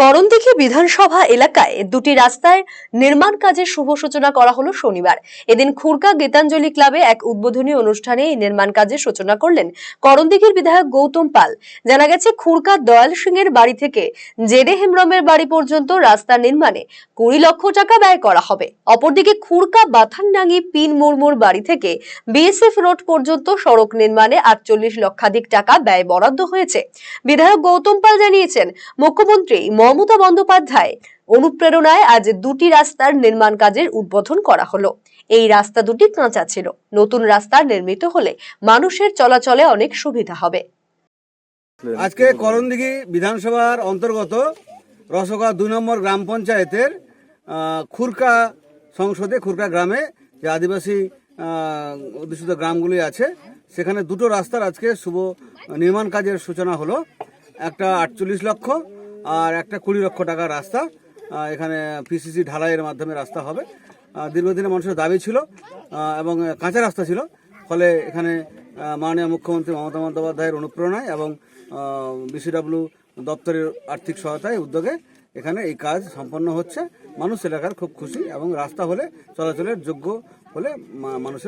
করণদিঘি বিধানসভা এলাকায় দুটি রাস্তায় নির্মাণ কাজের শুভ সূচনা করা হলো শনিবার। এদিন খুরকা গীতাঞ্জলি ক্লাবে এক উদ্বোধনী অনুষ্ঠানে এই নির্মাণ কাজের সূচনা করলেন করণদিঘির বিধায়ক গৌতম পাল। জানা গেছে খুরকা দয়াল সিং এর বাড়ি থেকে জেডে হেমব্রমের বাড়ি পর্যন্ত রাস্তা নির্মাণে কুড়ি লক্ষ টাকা ব্যয় করা হবে। অপরদিকে খুরকা বাথানডাঙ্গি পিন মুরমুর বাড়ি থেকে বিএসএফ রোড পর্যন্ত সড়ক নির্মাণে আটচল্লিশ লক্ষাধিক টাকা ব্যয় বরাদ্দ হয়েছে। বিধায়ক গৌতম পাল জানিয়েছেন, মুখ্যমন্ত্রী মমতা বন্দ্যোপাধ্যায় অনুপ্রেরণায় আজ দুটি রাস্তার নির্মাণ কাজের উদ্বোধন করা হলো। এই রাস্তা দুটি কাঁচা ছিল। নতুন রাস্তা নির্মিত হলে মানুষের চলাচলে অনেক সুবিধা হবে। আজকে করণদিঘি বিধানসভার অন্তর্গত রসগা দুই নম্বর গ্রাম পঞ্চায়েতের খুরকা সংসদে, খুরকা গ্রামে যে আদিবাসী অধ্যুষিত গ্রামগুলি আছে, সেখানে দুটো রাস্তার আজকে শুভ নির্মাণ কাজের সূচনা হলো। একটা আটচল্লিশ লক্ষ আর একটা কুড়ি লক্ষ টাকার রাস্তা এখানে পিসিসি ঢালাইয়ের মাধ্যমে রাস্তা হবে। দীর্ঘদিনের মানুষের দাবি ছিল এবং কাঁচা রাস্তা ছিল, ফলে এখানে মাননীয় মুখ্যমন্ত্রী মমতা বন্দ্যোপাধ্যায়ের অনুপ্রেরণায় এবং বিসিডব্লিউ দপ্তরের আর্থিক সহায়তায় উদ্যোগে এখানে এই কাজ সম্পন্ন হচ্ছে। মানুষ এলাকার খুব খুশি এবং রাস্তা হলে চলাচলের যোগ্য হলে মানুষের